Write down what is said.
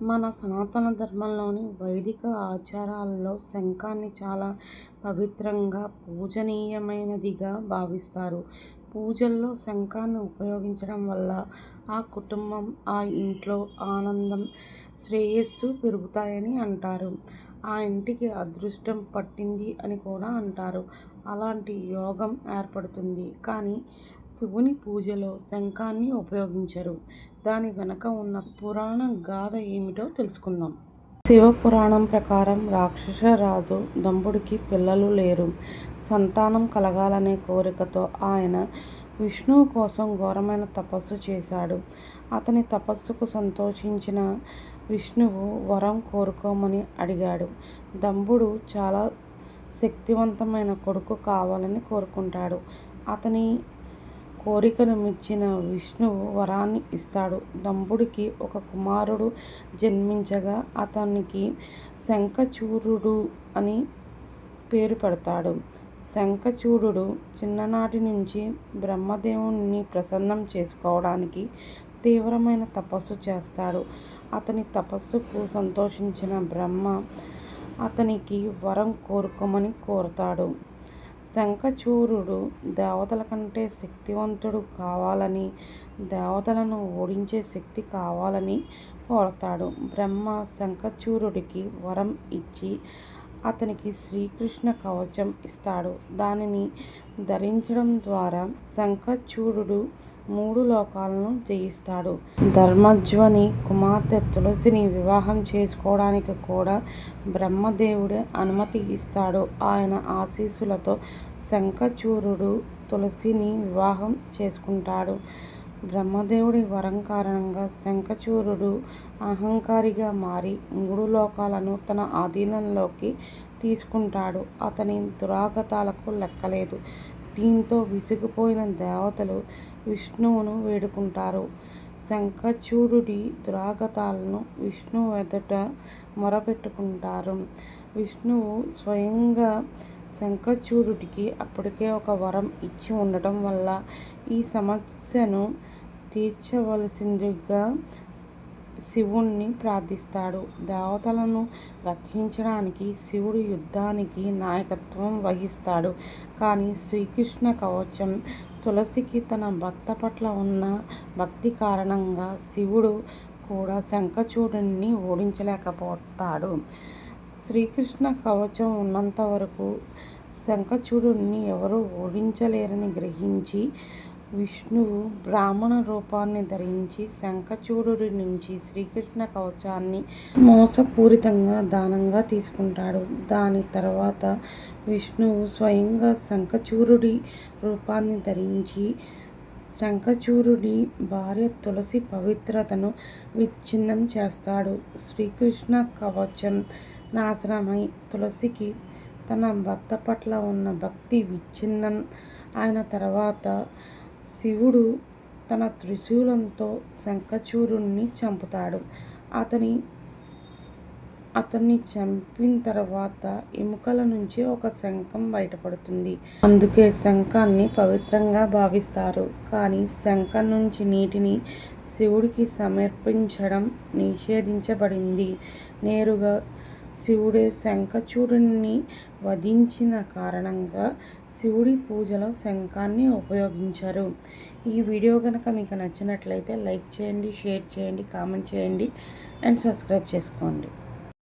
మన సనాతన ధర్మంలోని వైదిక ఆచారాలలో శంఖాన్ని చాలా పవిత్రంగా పూజనీయమైనదిగా భావిస్తారు. పూజల్లో శంఖాన్ని ఉపయోగించడం వల్ల ఆ కుటుంబం ఆ ఇంట్లో ఆనందం శ్రేయస్సు పెరుగుతాయని అంటారు. ఆ ఇంటికి అదృష్టం పట్టింది అని కూడా అంటారు. అలాంటి యోగం ఏర్పడుతుంది. కానీ శివుని పూజలో శంఖాన్ని ఉపయోగించరు. దాని వెనక ఉన్న పురాణ గాథ ఏమిటో తెలుసుకుందాం. శివపురాణం ప్రకారం రాక్షస రాజు దంపుడికి పిల్లలు లేరు. సంతానం కలగాలనే కోరికతో ఆయన విష్ణువు కోసం ఘోరమైన తపస్సు చేశాడు. అతని తపస్సుకు సంతోషించిన విష్ణువు వరం కోరుకోమని అడిగాడు. దంపుడు చాలా శక్తివంతమైన కొడుకు కావాలని కోరుకుంటాడు. అతని కోరికను మెచ్చిన విష్ణువు వరాన్ని ఇస్తాడు. దంపుడికి ఒక కుమారుడు జన్మించగా అతనికి శంఖచూరుడు అని పేరు పెడతాడు. శంఖచూడు చిన్ననాటి నుంచి బ్రహ్మదేవుని ప్రసన్నం చేసుకోవడానికి తీవ్రమైన తపస్సు చేస్తాడు. అతని తపస్సుకు సంతోషించిన బ్రహ్మ అతనికి వరం కోరుకోమని కోరుతాడు. శంఖచూరుడు దేవతల కంటే శక్తివంతుడు కావాలని దేవతలను ఓడించే శక్తి కావాలని కోరతాడు. బ్రహ్మ శంఖచూరుడికి వరం ఇచ్చి అతనికి శ్రీకృష్ణ కవచం ఇస్తాడు. దానిని ధరించడం ద్వారా శంఖచూడు మూడు లోకాలను జయిస్తాడు. ధర్మజ్వని కుమార్తె తులసిని వివాహం చేసుకోవడానికి కూడా బ్రహ్మదేవుడే అనుమతి ఇస్తాడు. ఆయన ఆశీస్సులతో శంఖచూరుడు తులసిని వివాహం చేసుకుంటాడు. బ్రహ్మదేవుడి వరం కారణంగా శంఖచూరుడు అహంకారిగా మారి మూడు లోకాలను తన ఆధీనంలోకి తీసుకుంటాడు. అతని దురాగతాలకు లెక్కలేదు. దీంతో విసిగిపోయిన దేవతలు విష్ణువును వేడుకుంటారు. శంఖచూడుడి దురాగతాలను విష్ణువు ఎదుట మొరపెట్టుకుంటారు. విష్ణువు స్వయంగా శంఖచూడుడికి అప్పటికే ఒక వరం ఇచ్చి ఉండటం వల్ల ఈ సమస్యను తీర్చవలసిందిగా శివుణ్ణి ప్రార్థిస్తాడు. దేవతలను రక్షించడానికి శివుడు యుద్ధానికి నాయకత్వం వహిస్తాడు. కానీ శ్రీకృష్ణ కవచం తులసికి తన భక్త పట్ల ఉన్న భక్తి కారణంగా శివుడు కూడా శంఖచూడుని ఓడించలేకపోతాడు. శ్రీకృష్ణ కవచం ఉన్నంత వరకు శంఖచూడుని ఎవరూ ఓడించలేరని గ్రహించి విష్ణువు బ్రాహ్మణ రూపాన్ని ధరించి శంఖచూడు నుంచి శ్రీకృష్ణ కవచాన్ని మోసపూరితంగా దానంగా తీసుకుంటాడు. దాని తర్వాత విష్ణువు స్వయంగా శంఖచూరుడి రూపాన్ని ధరించి శంఖచూరుడి భార్య తులసి పవిత్రతను విచ్ఛిన్నం చేస్తాడు. శ్రీకృష్ణ కవచం నాశనమై తులసికి తన భర్త పట్ల ఉన్న భక్తి విచ్ఛిన్నం. అయిన తర్వాత శివుడు తన త్రిశూలంతో శంఖచూరుణ్ణి చంపుతాడు. అతని అతన్ని చంపిన తర్వాత ఎముకల నుంచి ఒక శంఖం బయటపడుతుంది. అందుకే శంఖాన్ని పవిత్రంగా భావిస్తారు. కానీ శంఖం నుంచి నీటిని శివుడికి సమర్పించడం నిషేధించబడింది. నేరుగా శివుడే శంఖచూడుని వధించిన కారణంగా శివుడి పూజలో శంఖాన్ని ఉపయోగించారు. ఈ వీడియో కనుక మీకు నచ్చినట్లయితే లైక్ చేయండి షేర్ చేయండి కామెంట్ చేయండి అండ్ సబ్స్క్రైబ్ చేసుకోండి.